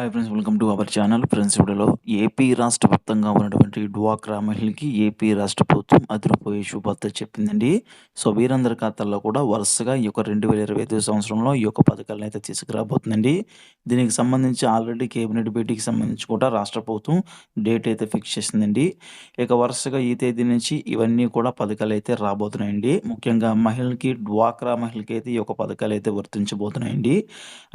Hi friends welcome to our channel friends ఇప్పుడులో AP రాష్ట్ర వ్యాప్తంగా ఉన్నటువంటి డ్వాక్రా మహిళకి ఏపీ రాష్ట్ర ప్రభుత్వం అదిరిపోయే శుభార్త చెప్పిందండి. సో వీరందరి ఖాతాల్లో కూడా వరుసగా ఈ యొక్క రెండు వేల ఇరవై ఐదు సంవత్సరంలో ఈ యొక్క పథకాలను అయితే తీసుకురాబోతుందండి. దీనికి సంబంధించి ఆల్రెడీ కేబినెట్ భేటీకి సంబంధించి కూడా రాష్ట్ర ప్రభుత్వం డేట్ అయితే ఫిక్స్ చేసిందండి. ఇక వరుసగా ఈ తేదీ నుంచి ఇవన్నీ కూడా పథకాలు అయితే రాబోతున్నాయండి. ముఖ్యంగా మహిళలకి డ్వాక్రా మహిళలకి అయితే ఈ యొక్క పథకాలు అయితే వర్తించబోతున్నాయండి.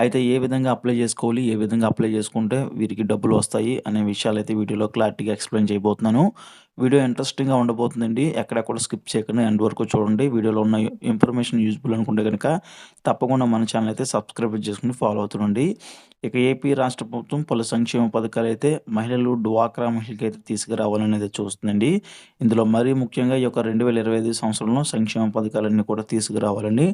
అయితే ఏ విధంగా అప్లై చేసుకోవాలి ఏ విధంగా అప్లై చేసుకుంటే వీరికి డబ్బులు వస్తాయి అనే విషయాలు అయితే వీడియోలో క్లారిటీగా ఎక్స్ప్లెయిన్ చేయబోతున్నాను. వీడియో ఇంట్రెస్టింగ్గా ఉండబోతుందండి. ఎక్కడెక్కడ స్కిప్ చేయకుండా ఎండ్ వరకు చూడండి. వీడియోలో ఉన్న ఇన్ఫర్మేషన్ యూజ్ఫుల్ అనుకుంటే కనుక తప్పకుండా మన ఛానల్ అయితే సబ్స్క్రైబ్ చేసుకుని ఫాలో అవుతుండండి. ఇక ఏపీ రాష్ట్ర ప్రభుత్వం పలు సంక్షేమ పథకాలు అయితే మహిళలు డ్వాక్రా మహిళకి అయితే తీసుకురావాలనేది చూస్తుందండి. ఇందులో మరీ ముఖ్యంగా ఈ యొక్క రెండు వేల ఇరవై ఐదు సంవత్సరంలో సంక్షేమ పథకాలన్నీ కూడా తీసుకురావాలని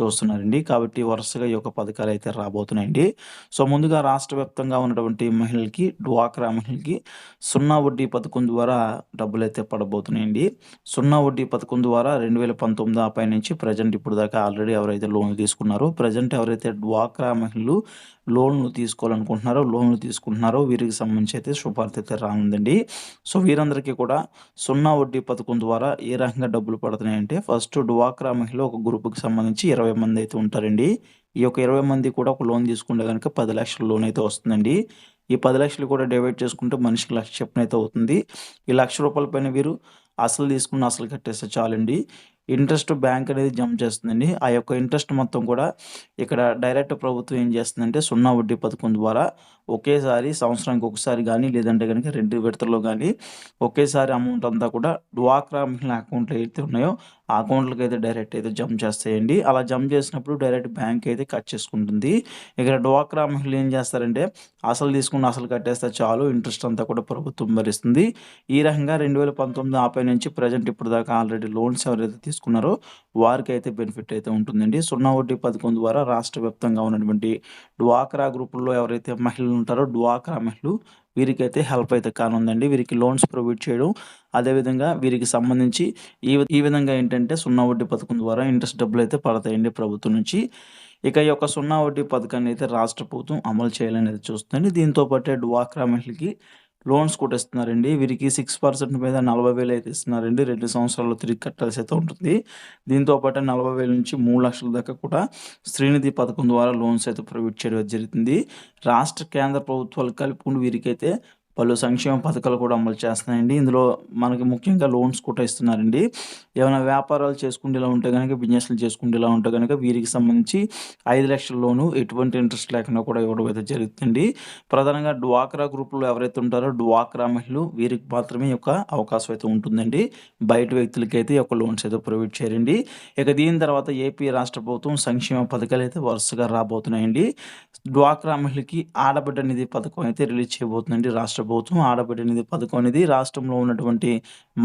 చూస్తున్నారండి. కాబట్టి వరుసగా ఈ యొక్క పథకాలు అయితే రాబోతున్నాయండి. సో ముందుగా రాష్ట్ర వ్యాప్తంగా ఉన్నటువంటి మహిళలకి డ్వాక్రా మహిళకి సున్నా వడ్డీ పథకం ద్వారా డబ్బులు అయితే పడబోతున్నాయండి. సున్నా వడ్డీ పథకం ద్వారా రెండు వేల పంతొమ్మిది ఆపై నుంచి ప్రజెంట్ ఇప్పుడు దాకా ఆల్రెడీ ఎవరైతే లోన్లు తీసుకున్నారో ప్రజెంట్ ఎవరైతే డ్వాక్రా మహిళలు లోన్లు తీసుకోవాలనుకుంటున్నారో లోన్లు తీసుకుంటున్నారో వీరికి సంబంధించి అయితే శుభార్త అయితే రానుందండి. సో వీరందరికీ కూడా సున్నా వడ్డీ పథకం ద్వారా ఏ రకంగా డబ్బులు పడుతున్నాయంటే ఫస్ట్ డ్వాక్రా మహిళ ఒక గ్రూప్కి సంబంధించి ఇరవై మంది అయితే ఉంటారండి. ఈ యొక్క ఇరవై మంది కూడా ఒక లోన్ తీసుకుంటే కనుక పది లక్షల లోన్ అయితే వస్తుందండి. ఈ పది లక్షలు కూడా డివైడ్ చేసుకుంటే మనిషికి లక్ష చెప్పిన అయితే అవుతుంది. ఈ లక్ష రూపాయల పైన వీరు అసలు తీసుకున్న అసలు కట్టేస్తే చాలండి. ఇంట్రెస్ట్ బ్యాంక్ అనేది జమ చేస్తుందండి. ఆ యొక్క ఇంట్రెస్ట్ మొత్తం కూడా ఇక్కడ డైరెక్ట్ ప్రభుత్వం ఏం చేస్తుందంటే సున్నా వడ్డీ పథకం ద్వారా ఒకేసారి సంవత్సరానికి ఒకసారి కానీ లేదంటే కనుక రెండు విడతల్లో కానీ ఒకేసారి అమౌంట్ అంతా కూడా డ్వాక్రా మహిళ అకౌంట్లు అయితే ఉన్నాయో ఆ అకౌంట్లకు అయితే డైరెక్ట్ అయితే జమ చేస్తాయండి. అలా జమ చేసినప్పుడు డైరెక్ట్ బ్యాంక్ అయితే కట్ చేసుకుంటుంది. ఇక్కడ డ్వాక్రా మహిళలు ఏం చేస్తారంటే అసలు తీసుకున్న అసలు కట్టేస్తే చాలు ఇంట్రెస్ట్ అంతా కూడా ప్రభుత్వం భరిస్తుంది. ఈ రకంగా రెండు వేల పంతొమ్మిది ఆపై నుంచి ప్రజెంట్ ఇప్పుడు దాకా ఆల్రెడీ లోన్స్ ఎవరైతే తీసుకున్నారో వారికి అయితే బెనిఫిట్ అయితే ఉంటుందండి. సున్నా వడ్డీ పథకం ద్వారా రాష్ట్ర వ్యాప్తంగా ఉన్నటువంటి డ్వాక్రా గ్రూపుల్లో ఎవరైతే మహిళలు ఉంటారో డ్వాక్రా మహిళలు వీరికైతే హెల్ప్ అయితే కానుందండి. వీరికి లోన్స్ ప్రొవైడ్ చేయడం అదేవిధంగా వీరికి సంబంధించి ఈ ఈ విధంగా ఏంటంటే సున్నా వడ్డీ పథకం ద్వారా ఇంట్రెస్ట్ డబ్బులు అయితే పడతాయండి ప్రభుత్వం నుంచి. ఇక ఈ యొక్క సున్నా వడ్డీ పథకాన్ని అయితే రాష్ట్ర ప్రభుత్వం అమలు చేయాలనేది చూస్తుంది దీంతో పాటే డ్వాక్రా మహిళకి లోన్స్ కూడా ఇస్తున్నారండి వీరికి సిక్స్ పర్సెంట్ మీద నలభై వేలు అయితే ఇస్తున్నారండి. రెండు సంవత్సరాలు తిరిగి కట్టాల్సి అయితే ఉంటుంది. దీంతో పాటు నలభై వేల నుంచి మూడు లక్షల దాకా కూడా శ్రీనిధి పథకం ద్వారా లోన్స్ అయితే ప్రొవైడ్ చేయడం జరుగుతుంది రాష్ట్ర కేంద్ర ప్రభుత్వాలు కలిపి వీరికైతే పలు సంక్షేమ పథకాలు కూడా అమలు చేస్తున్నాయండి. ఇందులో మనకి ముఖ్యంగా లోన్స్ కూడా ఇస్తున్నారండి. ఏమైనా వ్యాపారాలు చేసుకుంటేలా ఉంటే కనుక బిజినెస్లు చేసుకుంటేలా ఉంటే కనుక వీరికి సంబంధించి ఐదు లక్షల లోను ఎటువంటి ఇంట్రెస్ట్ లేకుండా కూడా ఇవ్వడం అయితే జరుగుతుంది ప్రధానంగా డ్వాక్రా గ్రూపులో ఎవరైతే ఉంటారో డ్వాక్రా మహిళలు వీరికి మాత్రమే యొక్క అవకాశం అయితే ఉంటుందండి. బయట వ్యక్తులకి అయితే ఒక లోన్స్ అయితే ప్రొవైడ్ చేయండి ఇక దీని తర్వాత ఏపీ రాష్ట్ర ప్రభుత్వం సంక్షేమ పథకాలు అయితే వరుసగా రాబోతున్నాయండి. డ్వాక్రా మహిళకి ఆడబిడ్డ నిధి పథకం అయితే రిలీజ్ చేయబోతుందండి రాష్ట్ర ప్రభుత్వం ఆడబిడ్డనిది పథకం అనేది రాష్ట్రంలో ఉన్నటువంటి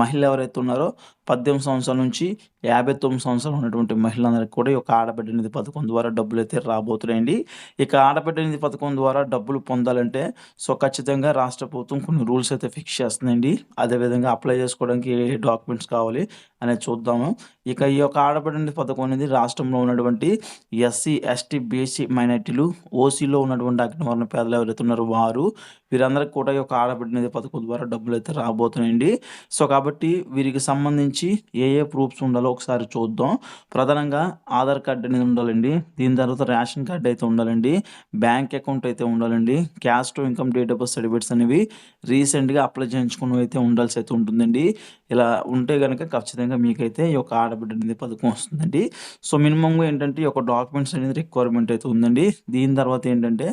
మహిళలు ఎవరైతే ఉన్నారో పద్దెనిమిది సంవత్సరాల నుంచి యాభై తొమ్మిది సంవత్సరాలు ఉన్నటువంటి మహిళలందరికీ కూడా ఈ యొక్క ఆడబిడ్డ నిధి పథకం ద్వారా డబ్బులు అయితే రాబోతున్నాయండి. ఇక ఆడబిడ్డ నిధి పథకం ద్వారా డబ్బులు పొందాలంటే సో ఖచ్చితంగా రాష్ట్ర ప్రభుత్వం కొన్ని రూల్స్ అయితే ఫిక్స్ చేస్తుందండి. అదేవిధంగా అప్లై చేసుకోవడానికి ఏ డాక్యుమెంట్స్ కావాలి అనేది చూద్దాము. ఇక ఈ యొక్క ఆడబిడ్డ నిధి పథకం అనేది రాష్ట్రంలో ఉన్నటువంటి ఎస్సీ ఎస్టీ బీసీ మైనార్టీలు ఓసీలో ఉన్నటువంటి అగ్నివర్ణ పేదలు ఎవరైతే ఉన్నారో వారు వీరందరికీ కూడా ఈ యొక్క ఆడబిడ్డ నిధి పథకం ద్వారా డబ్బులు అయితే రాబోతున్నాయండి. సో కాబట్టి వీరికి సంబంధించి ఏ ఏ ప్రూఫ్స్ ఉండాలో ఒకసారి చూద్దాం. ప్రధానంగా ఆధార్ కార్డు అనేది ఉండాలండి. దీని తర్వాత రేషన్ కార్డు అయితే ఉండాలండి. బ్యాంక్ అకౌంట్ అయితే ఉండాలండి. Caste income date of birth certificates అనేవి రీసెంట్గా అప్లై చేయించుకున్నవి అయితే ఉండాల్సి అయితే ఉంటుందండి. ఇలా ఉంటే కనుక ఖచ్చితంగా మీకైతే ఈ యొక్క ఆడబిడ్డ అనేది పథకం వస్తుందండి. సో మినిమంగా ఏంటంటే ఈ యొక్క డాక్యుమెంట్స్ అనేది రిక్వైర్మెంట్ అయితే ఉందండి. దీని తర్వాత ఏంటంటే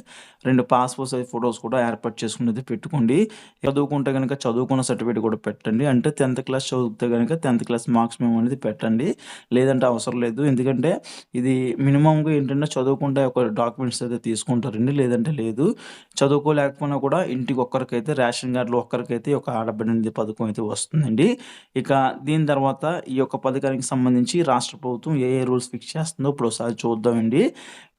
రెండు పాస్పోర్ట్ సైజ్ ఫొటోస్ కూడా ఏర్పాటు చేసుకునేది పెట్టుకోండి. చదువుకుంటే కనుక చదువుకున్న సర్టిఫికేట్ కూడా పెట్టండి. అంటే టెన్త్ క్లాస్ చదివితే కనుక టెన్త్ క్లాస్ మార్క్స్ మేము అనేది పెట్టండి. లేదంటే అవసరం లేదు. ఎందుకంటే ఇది మినిమంగా ఏంటంటే చదువుకుంటే ఒక డాక్యుమెంట్స్ అయితే తీసుకుంటారండి. లేదంటే లేదు. చదువుకోలేకపోయినా కూడా ఇంటికి ఒక్కరికైతే రేషన్ కార్డులో ఒక్కరికైతే ఒక ఆడబిడ్డ నిధి పథకం అయితే వస్తుందండి. ఇక దీని తర్వాత ఈ యొక్క పథకానికి సంబంధించి రాష్ట్ర ప్రభుత్వం ఏ ఏ రూల్స్ ఫిక్స్ చేస్తుందో ఇప్పుడు ఒకసారి చూద్దామండి.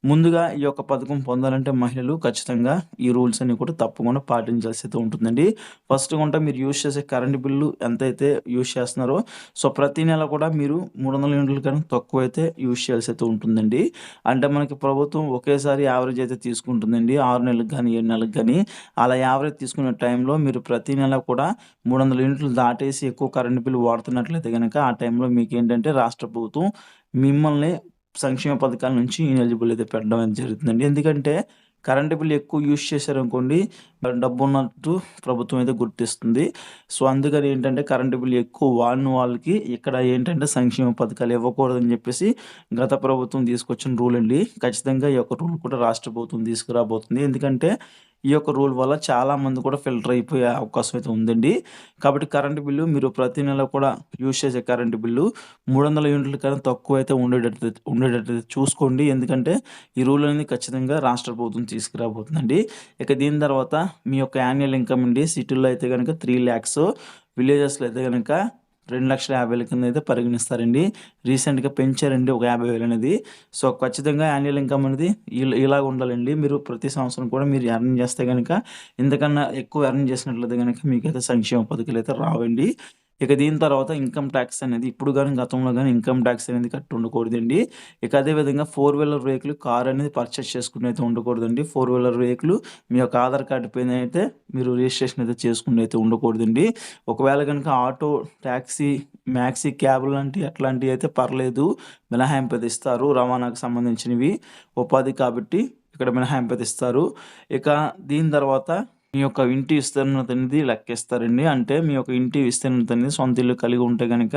ముందుగా ఈ యొక్క పథకం పొందాలంటే మహిళలు ఖచ్చితంగా ఈ రూల్స్ అన్ని కూడా తప్పకుండా పాటించాల్సి అయితే ఉంటుందండి. ఫస్ట్ కూడా మీరు యూజ్ చేసే కరెంట్ బిల్లు ఎంతైతే యూజ్ చేస్తున్నారో సో ప్రతి నెల కూడా మీరు మూడు వందల యూనిట్లు కన్నా తక్కువ అయితే యూజ్ చేయాల్సి అయితే ఉంటుందండి. అంటే మనకి ప్రభుత్వం ఒకేసారి యావరేజ్ అయితే తీసుకుంటుందండి. ఆరు నెలలకు కానీ ఏడు నెలలకు కానీ. అలా యావరేజ్ తీసుకునే టైంలో మీరు ప్రతి నెల కూడా మూడు వందల యూనిట్లు దాటేసి ఎక్కువ కరెంట్ బిల్లు వాడుతున్నట్లయితే కనుక ఆ టైంలో మీకు ఏంటంటే రాష్ట్ర ప్రభుత్వం మిమ్మల్ని సంక్షేమ పథకాల నుంచి ఎలిజిబుల్ అయితే పెట్టడం అనేది జరుగుతుందండి. ఎందుకంటే కరెంటు బిల్ ఎక్కువ యూజ్ చేశారనుకోండి డబ్బు ఉన్నట్టు ప్రభుత్వం అయితే గుర్తిస్తుంది. సో అందుకని ఏంటంటే కరెంటు బిల్ ఎక్కువ వాడిన వాళ్ళకి ఇక్కడ ఏంటంటే సంక్షేమ పథకాలు ఇవ్వకూడదని చెప్పేసి గత ప్రభుత్వం తీసుకొచ్చిన రూల్ అండి. ఖచ్చితంగా ఈ యొక్క రూల్ కూడా రాష్ట్ర ప్రభుత్వం తీసుకురాబోతుంది. ఎందుకంటే ఈ యొక్క రూల్ వల్ల చాలామంది కూడా ఫిల్టర్ అయిపోయే అవకాశం అయితే ఉందండి. కాబట్టి కరెంటు బిల్లు మీరు ప్రతి నెల కూడా యూజ్ చేసే కరెంటు బిల్లు మూడు వందల యూనిట్ల కన్నా తక్కువ అయితే ఉండేటట్టు ఉండేటట్టు చూసుకోండి. ఎందుకంటే ఈ రూల్ అనేది ఖచ్చితంగా రాష్ట్ర ప్రభుత్వం తీసుకురాబోతుందండి. ఇక దీని తర్వాత మీ యొక్క యాన్యువల్ ఇన్కమ్ అండి. సిటీల్లో అయితే కనుక త్రీ ల్యాక్స్ విలేజెస్లో అయితే కనుక రెండు లక్షల యాభై వేల కింద అయితే పరిగణిస్తారండి. రీసెంట్గా పెంచారండి ఒక యాభై వేలు అనేది. సో ఖచ్చితంగా యాన్యువల్ ఇన్కమ్ అనేది ఇలా ఉండాలండి. మీరు ప్రతి సంవత్సరం కూడా మీరు ఎర్న్ చేస్తే కనుక ఇంతకన్నా ఎక్కువ ఎర్న్ చేసినట్లయితే కనుక మీకైతే సంక్షేమ పథకాలు అయితే రావండి. ఇక దీని తర్వాత ఇన్కమ్ ట్యాక్స్ అనేది ఇప్పుడు కానీ గతంలో కానీ ఇన్కమ్ ట్యాక్స్ అనేది కట్టి ఉండకూడదండి. ఇక అదేవిధంగా ఫోర్ వీలర్ వెహికల్ కార్ అనేది పర్చేస్ చేసుకుని అయితే ఉండకూడదండి. ఫోర్ వీలర్ వెహికల్ మీ యొక్క ఆధార్ కార్డు పైన అయితే మీరు రిజిస్ట్రేషన్ అయితే చేసుకుని అయితే ఉండకూడదండి. ఒకవేళ కనుక ఆటో ట్యాక్సీ మ్యాక్సీ క్యాబ్ లాంటి అట్లాంటివి అయితే పర్లేదు. మినహాయింపు ఇస్తారు. రవాణాకు సంబంధించినవి ఉపాధి కాబట్టి ఇక్కడ మినహాయింపు ఇస్తారు. ఇక దీని తర్వాత మీ యొక్క ఇంటి విస్తీర్ణత అనేది లెక్కిస్తారండి. అంటే మీ యొక్క ఇంటి విస్తీర్ణత అనేది సొంత ఇల్లు కలిగి ఉంటే కనుక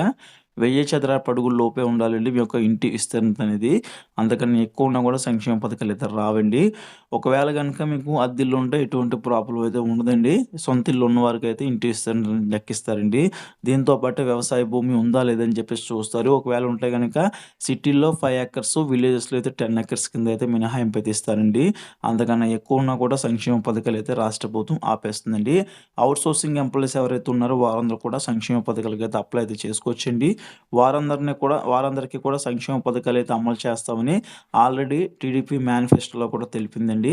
వెయ్యి చదర పడుగుల్లోపే ఉండాలండి. మీ యొక్క ఇంటి విస్తీర్ణత అనేది. అంతకన్నా ఎక్కువ ఉన్నా కూడా సంక్షేమ పథకాలు అయితే రావండి. ఒకవేళ కనుక మీకు అద్దెల్లు ఉంటే ఎటువంటి ప్రాబ్లం అయితే ఉండదండి. సొంత ఇల్లు ఉన్న వారికి అయితే ఇంటి విస్తీర్ణత లెక్కిస్తారండి. దీంతో పాటు వ్యవసాయ భూమి ఉందా లేదని చెప్పేసి చూస్తారు. ఒకవేళ ఉంటే కనుక సిటీల్లో ఫైవ్ ఎకర్స్ విలేజెస్లో అయితే టెన్ ఎకర్స్ కింద అయితే మినహాయింపు అయితే ఇస్తారండి. అంతకన్నా ఎక్కువ ఉన్నా కూడా సంక్షేమ పథకాలు అయితే రాష్ట్ర ప్రభుత్వం ఆపేస్తుందండి. అవుట్ సోర్సింగ్ ఎంప్లాయీస్ ఎవరైతే ఉన్నారో వారందరూ కూడా సంక్షేమ పథకాలకి అయితే అప్లై అయితే చేసుకోవచ్చండి. వారందరినీ కూడా వారందరికీ కూడా సంక్షేమ పథకాలు అయితే అమలు చేస్తామని ఆల్రెడీ టీడీపీ మేనిఫెస్టోలో కూడా తెలిపిందండి.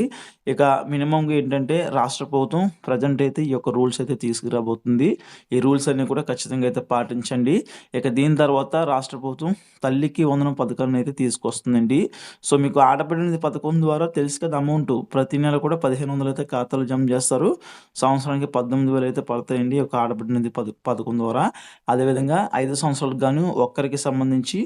ఇక మినిమంగా ఏంటంటే రాష్ట్ర ప్రభుత్వం ప్రజెంట్ అయితే ఈ యొక్క రూల్స్ అయితే తీసుకురాబోతుంది. ఈ రూల్స్ అన్ని కూడా ఖచ్చితంగా అయితే పాటించండి. ఇక దీని తర్వాత రాష్ట్ర ప్రభుత్వం తల్లికి వందనం పథకాన్ని అయితే తీసుకొస్తుందండి. సో మీకు ఆడబడిన పథకం ద్వారా తెలుసు కదా అమౌంట్. ప్రతి నెల కూడా పదిహేను వందలు అయితే ఖాతాలు జమ చేస్తారు. సంవత్సరానికి పద్దెనిమిది వేలు అయితే పడతాయండి ఒక ఆడబడినది పథకం ద్వారా. అదేవిధంగా ఐదు సంవత్సరాలు గాను ఒక్కరికి సంబంధించి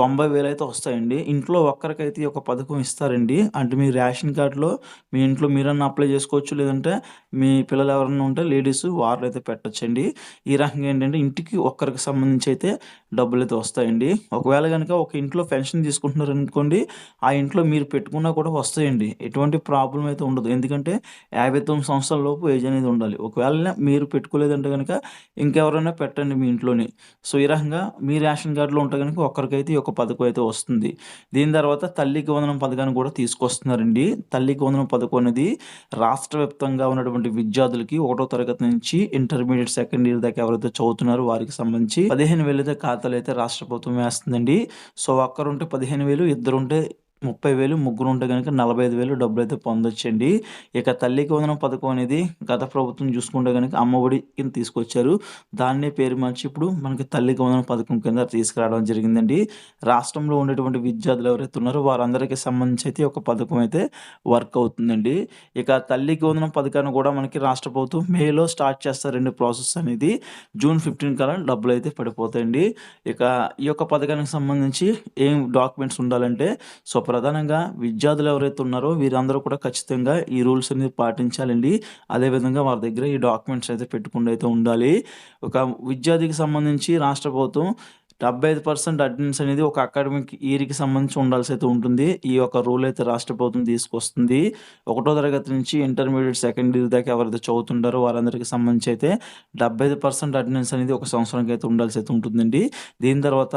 తొంభై వేలు అయితే వస్తాయండి. ఇంట్లో ఒక్కరికైతే ఒక పథకం ఇస్తారండి. అంటే మీ రేషన్ కార్డులో మీ ఇంట్లో మీరన్నా అప్లై చేసుకోవచ్చు. లేదంటే మీ పిల్లలు ఎవరన్నా ఉంటే లేడీస్ వారు అయితే పెట్టచ్చండి. ఈ రకంగా ఏంటంటే ఇంటికి ఒక్కరికి సంబంధించి అయితే డబ్బులు అయితే వస్తాయండి. ఒకవేళ కనుక ఒక ఇంట్లో పెన్షన్ తీసుకుంటున్నారు అనుకోండి ఆ ఇంట్లో మీరు పెట్టుకున్నా కూడా వస్తాయండి. ఎటువంటి ప్రాబ్లం అయితే ఉండదు. ఎందుకంటే యాభై తొమ్మిది సంవత్సరాల లోపు ఏజ్ అనేది ఉండాలి. ఒకవేళ మీరు పెట్టుకోలేదంటే కనుక ఇంకెవరైనా పెట్టండి మీ ఇంట్లోని. సో ఈ రకంగా మీ రేషన్ కార్డులో ఉంటే కనుక ఒక్కరికైతే ఒక పథకం అయితే వస్తుంది. దీని తర్వాత తల్లికి వందనం పథకాన్ని కూడా తీసుకొస్తున్నారండి. తల్లికి వందనం పథకం అనేది రాష్ట్ర వ్యాప్తంగా ఉన్నటువంటి విద్యార్థులకి ఒకటో తరగతి నుంచి ఇంటర్మీడియట్ సెకండ్ ఇయర్ దాకా ఎవరైతే చదువుతున్నారో వారికి సంబంధించి పదిహేను వేలు అయితే ఖాతాలు అయితే రాష్ట్ర ప్రభుత్వం వేస్తుందండి. సో ఒక్కరుంటే పదిహేను వేలు ఇద్దరుంటే ముప్పై వేలు ముగ్గురు ఉంటే కనుక నలభై ఐదు వేలు డబ్బులు అయితే పొందొచ్చండి. ఇక తల్లికి వందనం పథకం అనేది గత ప్రభుత్వం చూసుకుంటే కనుక అమ్మఒడి కింద తీసుకొచ్చారు. దాన్నే పేరు మార్చి ఇప్పుడు మనకి తల్లికి వందనం పథకం కింద తీసుకురావడం జరిగిందండి. రాష్ట్రంలో ఉండేటువంటి విద్యార్థులు ఎవరైతే ఉన్నారో వారందరికీ సంబంధించి అయితే ఒక పథకం అయితే వర్క్ అవుతుందండి. ఇక తల్లికి వందనం పథకాన్ని కూడా మనకి రాష్ట్ర ప్రభుత్వం మేలో స్టార్ట్ చేస్తారండి ప్రాసెస్ అనేది. జూన్ ఫిఫ్టీన్ కల్లా డబ్బులు అయితే పడిపోతాయండి. ఇక ఈ యొక్క పథకానికి సంబంధించి ఏం డాక్యుమెంట్స్ ఉండాలంటే సో ప్రధానంగా విద్యార్థులు ఎవరైతే ఉన్నారో వీరందరూ కూడా ఖచ్చితంగా ఈ రూల్స్ అనేది పాటించాలండి. అదేవిధంగా వారి దగ్గర ఈ డాక్యుమెంట్స్ అయితే పెట్టుకుండా అయితే ఉండాలి. ఒక విద్యార్థికి సంబంధించి రాష్ట్ర ప్రభుత్వం డెబ్బై ఐదు పర్సెంట్ అటెండెన్స్ అనేది ఒక అకాడమిక్ ఇయర్కి సంబంధించి ఉండాల్సి అయితే ఉంటుంది. ఈ యొక్క రూల్ అయితే రాష్ట్ర ప్రభుత్వం తీసుకొస్తుంది. ఒకటో తరగతి నుంచి ఇంటర్మీడియట్ సెకండ్ ఇయర్ దాకా ఎవరైతే చదువుతుంటారో వారందరికీ సంబంధించి అయితే డెబ్బై ఐదు పర్సెంట్ అటెండెన్స్ అనేది ఒక సంవత్సరానికి అయితే ఉండాల్సి అయితే ఉంటుందండి. దీని తర్వాత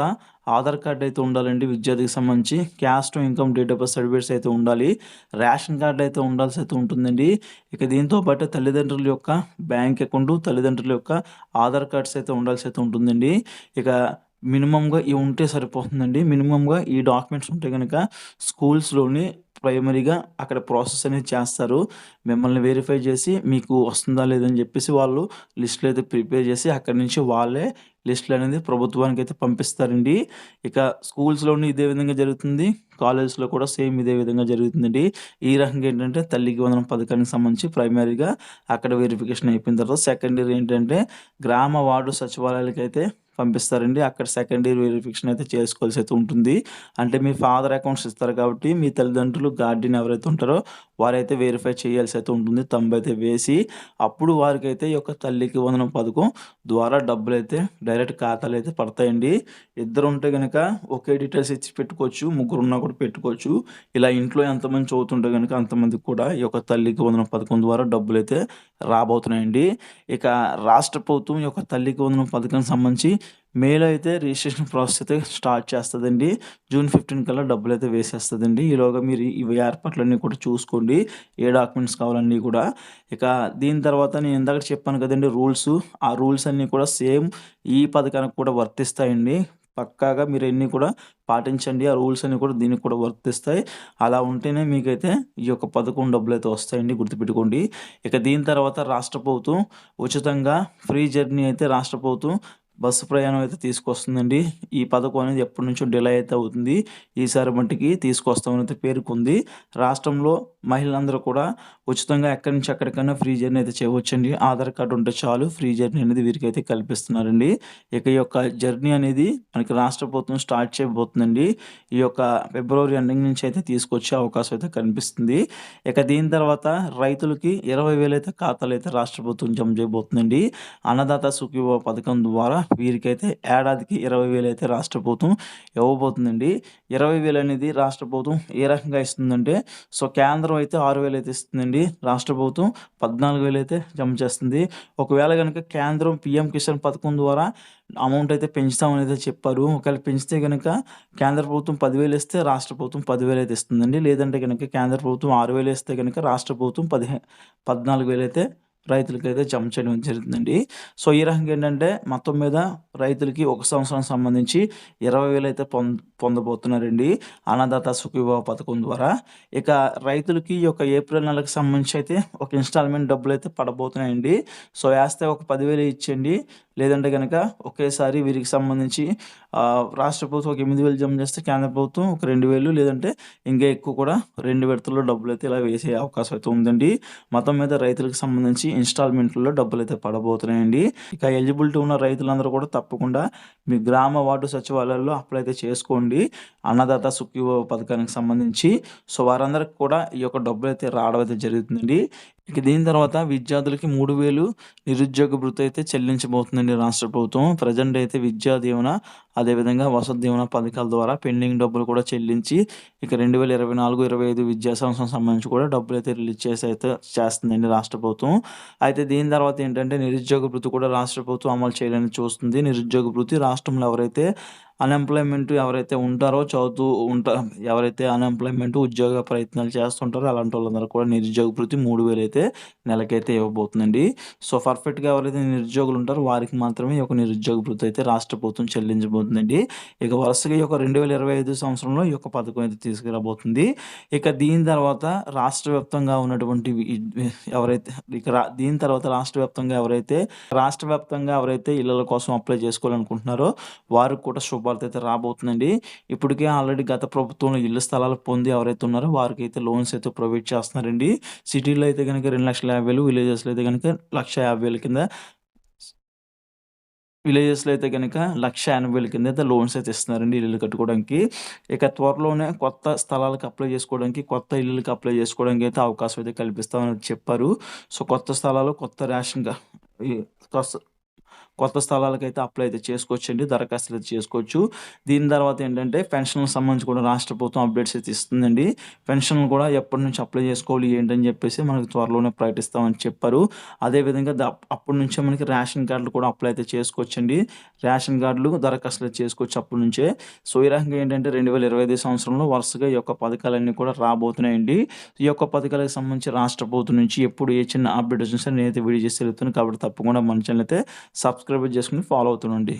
ఆధార్ కార్డ్ అయితే ఉండాలండి విద్యార్థికి సంబంధించి. Caste income date of birth certificates అయితే ఉండాలి. రేషన్ కార్డు అయితే ఉండాల్సి అయితే ఉంటుందండి. ఇక దీంతో పాటు తల్లిదండ్రుల యొక్క బ్యాంక్ అకౌంట్ తల్లిదండ్రుల యొక్క ఆధార్ కార్డ్స్ అయితే ఉండాల్సి అయితే ఉంటుందండి. ఇక మినిమంగా ఇవి ఉంటే సరిపోతుందండి మినిమంగా ఈ డాక్యుమెంట్స్ ఉంటే కనుక స్కూల్స్లోని ప్రైమరీగా అక్కడ ప్రాసెస్ అనేది చేస్తారు. మిమ్మల్ని వెరిఫై చేసి మీకు వస్తుందా లేదని చెప్పేసి వాళ్ళు లిస్టులు అయితే ప్రిపేర్ చేసి అక్కడి నుంచి వాళ్ళే లిస్టులు అనేది ప్రభుత్వానికి అయితే పంపిస్తారండి. ఇక స్కూల్స్‌లోని ఇదే విధంగా జరుగుతుంది. కాలేజెస్‌లో కూడా సేమ్ ఇదే విధంగా జరుగుతుందండి. ఈ రకంగా ఏంటంటే తల్లికి వందనం పథకానికి సంబంధించి ప్రైమరీగా అక్కడ వెరిఫికేషన్ అయిపోయిన తర్వాత సెకండరీ ఏంటంటే గ్రామ వార్డు సచివాలయాలకైతే పంపిస్తారండి. అక్కడ సెకండ్ ఇయర్ వెరిఫికేషన్ అయితే చేసుకోవాల్సి అయితే ఉంటుంది. అంటే మీ ఫాదర్ అకౌంట్స్ ఇస్తారు కాబట్టి మీ తల్లిదండ్రులు గార్డియన్ ఎవరైతే ఉంటారో వారైతే వెరిఫై చేయాల్సి అయితే ఉంటుంది. తమ్ము అయితే వేసి అప్పుడు వారికైతే ఈ యొక్క తల్లికి వందనం పథకం ద్వారా డబ్బులైతే డైరెక్ట్ ఖాతాలు అయితే పడతాయండి. ఇద్దరు ఉంటే కనుక ఒకే డీటెయిల్స్ ఇచ్చి పెట్టుకోవచ్చు. ముగ్గురు ఉన్నా కూడా పెట్టుకోవచ్చు. ఇలా ఇంట్లో ఎంతమంది చదువుతుంటే కనుక అంతమందికి కూడా ఈ యొక్క తల్లికి వందనం పథకం ద్వారా డబ్బులైతే రాబోతున్నాయండి. ఇక రాష్ట్ర ప్రభుత్వం ఈ యొక్క తల్లికి వందనం పథకానికి సంబంధించి మేలో అయితే రిజిస్ట్రేషన్ ప్రాసెస్ అయితే స్టార్ట్ చేస్తుందండి జూన్ 15 కల్లా డబ్బులు అయితే వేసేస్తుందండి ఈలోగా మీరు ఇవి ఏర్పాట్లన్నీ కూడా చూసుకోండి. ఏ డాక్యుమెంట్స్ కావాలన్నీ కూడా. ఇక దీని తర్వాత నేను ఇందాక చెప్పాను కదండి రూల్స్ ఆ రూల్స్ అన్నీ కూడా సేమ్ ఈ పథకానికి కూడా వర్తిస్తాయండి. పక్కాగా మీరు అన్నీ కూడా పాటించండి. ఆ రూల్స్ అన్నీ కూడా దీనికి కూడా వర్తిస్తాయి. అలా ఉంటేనే మీకైతే ఈ యొక్క పథకం డబ్బులైతే వస్తాయండి గుర్తుపెట్టుకోండి. ఇక దీని తర్వాత రాష్ట్ర ప్రభుత్వం ఉచితంగా ఫ్రీ జర్నీ అయితే రాష్ట్ర ప్రభుత్వం బస్సు ప్రయాణం అయితే తీసుకొస్తుందండి. ఈ పథకం అనేది ఎప్పటి నుంచో డిలే అయితే అవుతుంది. ఈసారి మట్టికి తీసుకొస్తామని అయితే పేర్కొంది. రాష్ట్రంలో మహిళలందరూ కూడా ఉచితంగా ఎక్కడి నుంచి ఎక్కడికైనా ఫ్రీ జర్నీ అయితే చేయవచ్చండి. ఆధార్ కార్డు ఉంటే చాలు ఫ్రీ జర్నీ అనేది వీరికైతే కల్పిస్తున్నారండి. ఇక ఈ యొక్క జర్నీ అనేది మనకి రాష్ట్ర ప్రభుత్వం స్టార్ట్ చేయబోతుందండి. ఈ యొక్క ఫిబ్రవరి ఎండింగ్ నుంచి అయితే తీసుకొచ్చే అవకాశం అయితే కనిపిస్తుంది. ఇక దీని తర్వాత రైతులకి 20,000 అయితే ఖాతాలు అయితే రాష్ట్ర ప్రభుత్వం జమ చేయబోతుందండి. అన్నదాత సుఖీభవ పథకం ద్వారా వీరికైతే ఏడాదికి ఇరవై వేలు అయితే రాష్ట్ర ప్రభుత్వం ఇవ్వబోతుందండి. ఇరవై వేలు అనేది రాష్ట్ర ప్రభుత్వం ఏ రకంగా ఇస్తుందంటే సో కేంద్రం అయితే ఆరు వేలు అయితే ఇస్తుందండి. రాష్ట్ర ప్రభుత్వం 14,000 అయితే జమ చేస్తుంది. ఒకవేళ కనుక కేంద్రం పీఎం కిసాన్ పథకం ద్వారా అమౌంట్ అయితే పెంచుతామని అయితే చెప్పారు. ఒకవేళ పెంచితే కనుక కేంద్ర ప్రభుత్వం పదివేలు ఇస్తే రాష్ట్ర ప్రభుత్వం పదివేలు అయితే ఇస్తుందండి. లేదంటే గనక కేంద్ర ప్రభుత్వం ఆరు వేలు ఇస్తే కనుక రాష్ట్ర ప్రభుత్వం పదిహే 14,000 అయితే రైతులకైతే జమ చేయడం జరుగుతుందండి. సో ఈ రకంగా ఏంటంటే మొత్తం మీద రైతులకి ఒక సంవత్సరానికి సంబంధించి ఇరవై వేలు అయితే పొంద పొందబోతున్నారండి. అన్నదాత సుఖీభవ పథకం ద్వారా. ఇక రైతులకి ఈ యొక్క ఏప్రిల్ నెలకు సంబంధించి అయితే ఒక ఇన్‌స్టాల్‌మెంట్ డబ్బులు అయితే పడబోతున్నాయండి. సో వేస్తే ఒక పదివేలు ఇచ్చేయండి. లేదంటే కనుక ఒకేసారి వీరికి సంబంధించి రాష్ట్ర ప్రభుత్వం ఒక 8,000 జమ చేస్తే కేంద్ర ప్రభుత్వం ఒక 2,000 లేదంటే ఇంకా ఎక్కువ కూడా రెండు విడతల్లో డబ్బులు అయితే ఇలా వేసే అవకాశం అయితే ఉందండి. మొత్తం మీద రైతులకు సంబంధించి ఇన్‌స్టాల్‌మెంట్‌లలో అయితే పడబోతున్నాయండి. ఇక ఎలిజిబిలిటీ ఉన్న రైతులందరూ కూడా తప్పకుండా మీ గ్రామ వార్డు సచివాలయాల్లో అప్లై అయితే చేసుకోండి. అన్నదాత సుఖీవ పథకానికి సంబంధించి. సో వారందరికి కూడా ఈ యొక్క డబ్బులైతే రావడం అయితే జరుగుతుందండి. ఇక దీని తర్వాత విద్యార్థులకి 3,000 నిరుద్యోగ భృతి అయితే చెల్లించబోతుందండి రాష్ట్ర ప్రభుత్వం. ప్రజెంట్ అయితే విద్యా దీవెన, అదేవిధంగా వసతి దీవెన పథకాల ద్వారా పెండింగ్ డబ్బులు కూడా చెల్లించి ఇక 2024, 25 విద్యా సంవత్సరం సంబంధించి కూడా డబ్బులైతే రిలీజ్ చేసి అయితే చేస్తుందండి రాష్ట్ర ప్రభుత్వం. అయితే దీని తర్వాత ఏంటంటే నిరుద్యోగ భృతి కూడా రాష్ట్ర ప్రభుత్వం అమలు చేయాలని చూస్తుంది. నిరుద్యోగ భృతి రాష్ట్రంలో ఎవరైతే అన్‌ఎంప్లాయ్‌మెంట్ ఎవరైతే ఉంటారో చదువుతూ ఉంటా ఎవరైతే అన్‌ఎంప్లాయ్‌మెంట్ ఉద్యోగ ప్రయత్నాలు చేస్తుంటారో అలాంటి వాళ్ళందరూ కూడా నిరుద్యోగ భృతి 3,000 అయితే నెలకైతే ఇవ్వబోతుందండి. సో పర్ఫెక్ట్‌గా ఎవరైతే నిరుద్యోగులు ఉంటారో వారికి మాత్రమే ఈ యొక్క నిరుద్యోగ భృతి అయితే రాష్ట్ర ప్రభుత్వం చెల్లించబోతుందండి. ఇక వరుసగా ఈ యొక్క 2025 సంవత్సరంలో ఈ యొక్క పథకం అయితే తీసుకురాబోతుంది. ఇక దీని తర్వాత రాష్ట్ర వ్యాప్తంగా ఉన్నటువంటి ఎవరైతే ఇక దీని తర్వాత రాష్ట్ర వ్యాప్తంగా ఎవరైతే రాష్ట్ర వ్యాప్తంగా ఎవరైతే ఇళ్ళ కోసం అప్లై చేసుకోవాలనుకుంటున్నారో వారికి కూడా శుభవార్త అయితే రాబోతుందండి. ఇప్పటికే ఆల్రెడీ గత ప్రభుత్వంలో ఇళ్ళ స్థలాలు పొంది ఎవరైతే ఉన్నారో వారికి అయితే లోన్స్ అయితే ప్రొవైడ్ చేస్తున్నారండి. సిటీలో అయితే కనుక రెండు లక్షల యాభై వేలు విలేజెస్‌లో అయితే కనుక లక్ష యాభై 1,50,000 కింద విలేజెస్‌లో అయితే కనుక లక్ష ఎనభై వేల కింద అయితే లోన్స్ అయితే ఇస్తున్నారండి ఇల్లులు కట్టుకోవడానికి. ఇక త్వరలోనే కొత్త స్థలాలకు అప్లై చేసుకోవడానికి, కొత్త ఇల్లులకు అప్లై చేసుకోవడానికి అయితే అవకాశం అయితే కల్పిస్తామని చెప్పారు. సో కొత్త స్థలాలు, కొత్త రేషన్‌గా కొత్త స్థలాలకైతే అప్లై అయితే చేసుకోవచ్చండి. దరఖాస్తులు అయితే చేసుకోవచ్చు. దీని తర్వాత ఏంటంటే పెన్షన్‌లకు సంబంధించి కూడా రాష్ట్ర ప్రభుత్వం అప్డేట్స్ అయితే ఇస్తుందండి. పెన్షన్‌లు కూడా ఎప్పటి నుంచి అప్లై చేసుకోవాలి ఏంటని చెప్పేసి మనకు త్వరలోనే ప్రకటిస్తామని చెప్పారు. అదేవిధంగా అప్పటి నుంచే మనకి రేషన్ కార్డులు కూడా అప్లై అయితే చేసుకోవచ్చండి. రేషన్ కార్డులు దరఖాస్తులు చేసుకోవచ్చు అప్పటి నుంచే. సో ఈ రకంగా ఏంటంటే 2025 సంవత్సరంలో వరుసగా ఈ యొక్క పథకాలన్నీ కూడా రాబోతున్నాయండి. ఈ యొక్క పథకాలకు సంబంధించి రాష్ట్ర ప్రభుత్వం నుంచి ఎప్పుడు ఏ చిన్న అప్డేట్ వచ్చినా సరే నేనైతే వీడియో చేసి వెళ్తున్నాను కాబట్టి తప్పకుండా మన ఛానల్ అయితే సబ్స్క్రైబ్ చేసుకొని ఫాలో అవుతుండండి.